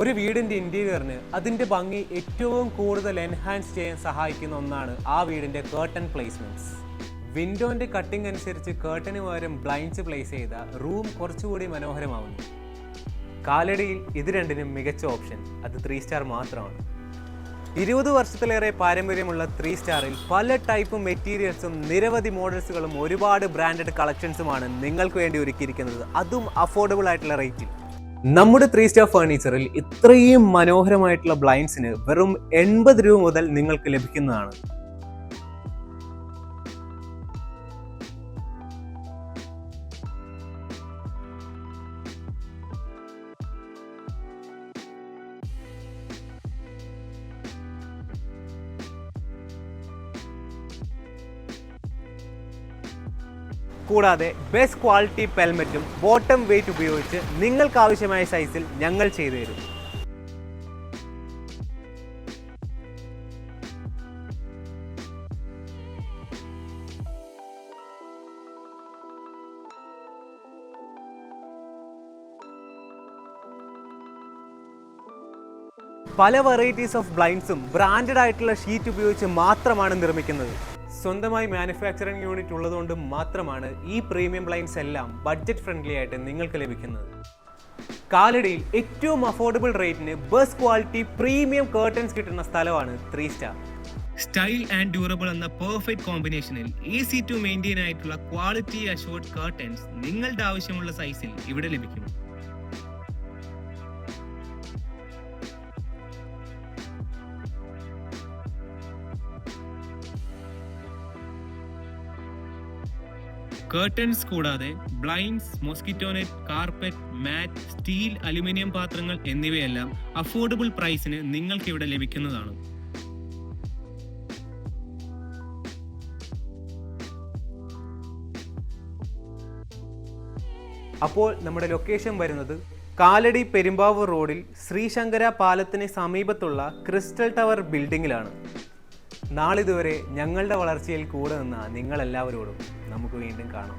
ഒരു വീടിന്റെ ഇന്റീരിയറിന് അതിന്റെ ഭംഗി ഏറ്റവും കൂടുതൽ എൻഹാൻസ് ചെയ്യാൻ സഹായിക്കുന്ന ഒന്നാണ് ആ വീടിന്റെ കേർട്ടൺ പ്ലേസ്മെന്റ്സ് വിൻഡോന്റെ കട്ടിംഗ് അനുസരിച്ച് കേർട്ടന് പകരം ബ്ലൈൻഡ്സ് പ്ലേസ് ചെയ്ത റൂം കുറച്ചുകൂടി മനോഹരമാവുന്നു. കാലടിയിൽ ഇത് രണ്ടിനും മികച്ച ഓപ്ഷൻ അത് ത്രീ സ്റ്റാർ മാത്രമാണ്. ഇരുപത് വർഷത്തിലേറെ പാരമ്പര്യമുള്ള ത്രീ സ്റ്റാറിൽ പല ടൈപ്പ് മെറ്റീരിയൽസും നിരവധി മോഡൽസുകളും ഒരുപാട് ബ്രാൻഡഡ് കളക്ഷൻസുമാണ് നിങ്ങൾക്ക് വേണ്ടി ഒരുക്കിയിരിക്കുന്നത്. അതും അഫോർഡബിൾ ആയിട്ടുള്ള റേറ്റിൽ നമ്മുടെ ത്രീ സ്റ്റാർ ഫർണിച്ചറിൽ ഇത്രയും മനോഹരമായിട്ടുള്ള ബ്ലൈൻഡ്സിന് വെറും എൺപത് രൂപ മുതൽ നിങ്ങൾക്ക് ലഭിക്കുന്നതാണ്. കൂടാതെ ബെസ്റ്റ് ക്വാളിറ്റി പെൽമെറ്റും ബോട്ടം വെയിറ്റ് ഉപയോഗിച്ച് നിങ്ങൾക്ക് ആവശ്യമായ സൈസിൽ ഞങ്ങൾ ചെയ്തു തരും. പല വെറൈറ്റീസ് ഓഫ് ബ്ലൈൻഡ്സും ബ്രാൻഡഡ് ആയിട്ടുള്ള ഷീറ്റ് ഉപയോഗിച്ച് മാത്രമാണ് നിർമ്മിക്കുന്നത്. സ്വന്തമായി മാനുഫാക്ചറിംഗ് യൂണിറ്റ് ഉള്ളതുകൊണ്ട് മാത്രമാണ് ഈ പ്രീമിയം ബ്ലൈൻഡ്സ് എല്ലാം ബഡ്ജറ്റ് ഫ്രണ്ട്ലി ആയിട്ട് നിങ്ങൾക്ക് ലഭിക്കുന്നത്. കാലടിയിൽ ഏറ്റവും അഫോർഡബിൾ റേറ്റിന് ബസ് ക്വാളിറ്റി പ്രീമിയം കേർട്ടൻസ് കിട്ടുന്ന സ്ഥലമാണ് three star style and durable എന്ന പെർഫെക്റ്റ് കോമ്പിനേഷനിൽ ഈസി ടു മെയിന്റെയിൻ ആയിട്ടുള്ള ക്വാളിറ്റി അഷോർഡ് കേർട്ടൻസ് നിങ്ങളുടെ ആവശ്യമുള്ള സൈസിൽ ഇവിടെ ലഭിക്കും. കേർട്ടൻസ് കൂടാതെ blinds mosquito net carpet mat steel aluminium പാത്രങ്ങൾ എന്നിവയെല്ലാം അഫോർഡബിൾ പ്രൈസിന് നിങ്ങൾക്ക് ഇവിടെ ലഭിക്കുന്നതാണ്. അപ്പോൾ നമ്മുടെ ലൊക്കേഷൻ വരുന്നത് കാലടി പെരുമ്പാവൂർ റോഡിൽ ശ്രീശങ്കര പാലത്തിന് സമീപത്തുള്ള ക്രിസ്റ്റൽ ടവർ ബിൽഡിങ്ങിലാണ് നാളിതുവരെ ഞങ്ങളുടെ വളർച്ചയിൽ കൂടെ നിന്ന നിങ്ങളെല്ലാവരോടും നമുക്ക് വീണ്ടും കാണാം.